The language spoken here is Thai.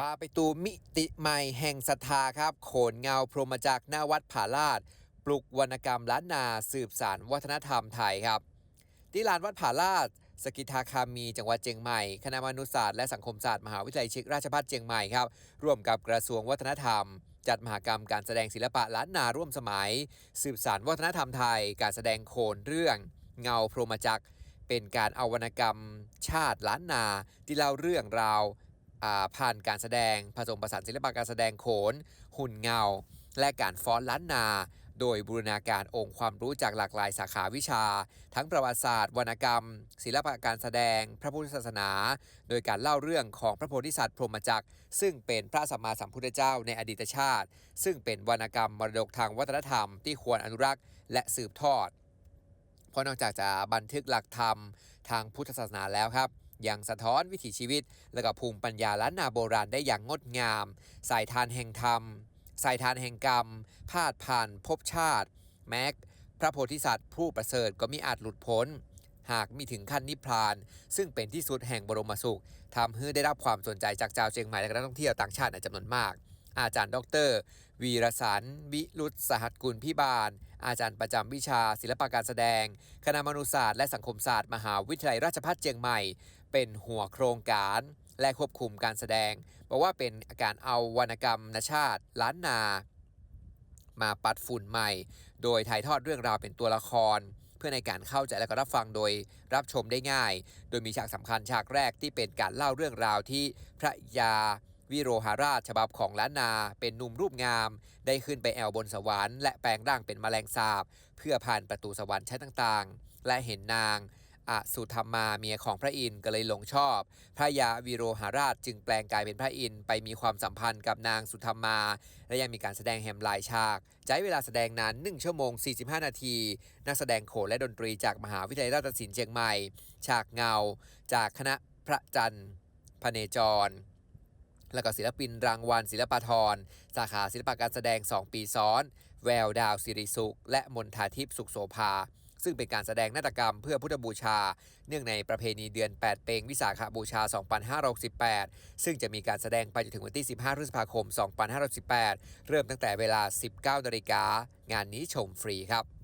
ปาไปตูมิติใหม่แห่งศรัทธาครับ โขนเงาพรหมจักรหน้าวัดผาลาดปลุกวรรณกรรมล้านนาสืบสารวัฒนธรรมไทยครับ ที่ลานวัดผาลาดสกิทาคามี จังหวัดเชียงใหม่ คณะมนุษยศาสตร์และสังคมศาสตร์มหาวิทยาลัยเชียงราชภัฏเชียงใหม่ครับ ร่วมกับกระทรวงวัฒนธรรม จัดมหากรรมการแสดงศิลปะล้านนาร่วมสมัย สืบสารวัฒนธรรมไทย การแสดงโขนเรื่อง เงาพรหมจักรเป็นการเอาวรรณกรรม ชาติล้านนาที่เล่าเรื่องราว ผ่านการแสดงผสมผสานศิลปะการแสดงโขน หุ่นเงา และการฟ้อนล้านนา โดยบูรณาการองค์ความรู้จากหลากหลายสาขาวิชา ทั้งประวัติศาสตร์ วรรณกรรม ศิลปะการแสดง พระพุทธศาสนา โดยการเล่าเรื่องของพระโพธิสัตว์พรหมจักร ซึ่งเป็นพระสัมมาสัมพุทธเจ้าในอดีตชาติ ซึ่งเป็นวรรณกรรมมรดกทางวัฒนธรรมที่ควรอนุรักษ์และสืบทอด เพราะนอกจากจะบันทึกหลักธรรมทางพุทธศาสนาแล้วครับ ยังสะท้อนวิถีชีวิต และก็ภูมิปัญญาล้านนาโบราณได้อย่างงดงาม สายทานแห่งธรรม สายทานแห่งกรรม พาดผ่านภพชาติ แม้พระโพธิสัตว์ผู้ประเสริฐก็มิอาจหลุดพ้น หากมีถึงขั้นนิพพาน ซึ่งเป็นที่สุดแห่งบรมสุขทำให้ได้รับความสนใจจากชาวเชียงใหม่และนักท่องเที่ยวต่างชาติจำนวนมากอาจารย์ดร วีรสันวิรุตสหัสกุลพิบาล อาจารย์ประจำวิชาศิลปการแสดง คณะมนุษยศาสตร์และสังคมศาสตร์ มหาวิทยาลัยราชภัฏเชียงใหม่ เป็นหัวโครงการ และควบคุมการแสดง บอกว่าเป็นการเอาวรรณกรรมนชาติ ล้านนา มาปัดฝุ่นใหม่ โดยถ่ายทอดเรื่องราวเป็นตัวละคร เพื่อในการเข้าใจและก็รับฟังโดยรับชมได้ง่าย โดยมีฉากสำคัญฉากแรกที่เป็นการเล่าเรื่องราวที่พระยาวิโรหาราชฉบับของล้านนา เป็นหนุ่มรูปงาม ได้ขึ้นไปแอวบนสวรรค์และแปลงร่างเป็นแมลงสาบ เพื่อผ่านประตูสวรรค์ชั้นต่างๆ และเห็นนาง อสุธรรมาเมียของพระอินทร์ก็เลยหลงชอบ พระยาวิโรหาราชจึงแปลงกายเป็นพระอินทร์ไปมีความสัมพันธ์กับนางสุธรรมา และยังมีการแสดงแฮมหลายฉาก ใช้เวลาแสดงนาน1ชั่วโมง 45 นาที นักแสดงโขนและดนตรีจากมหาวิทยาลัยราชศิลป์เชียงใหม่ ฉากเงา จากคณะพระจันทร์พเนจรแล้วก็ศิลปินรางวัลศิลปาธรสาขาศิลปการแสดง 2 ปีซ้อน แววดาวสิริสุข และมนทาทิพย์สุขโสภา ซึ่งเป็นการแสดงนาฏกรรมเพื่อพุทธบูชา เนื่องในประเพณีเดือน 8 เปงวิสาขบูชา 2568 ซึ่งจะมีการแสดงไปจนถึงวันที่ 15 พฤษภาคม 2518 เริ่มตั้งแต่เวลา 19นาฬิกางานนี้ชมฟรีครับ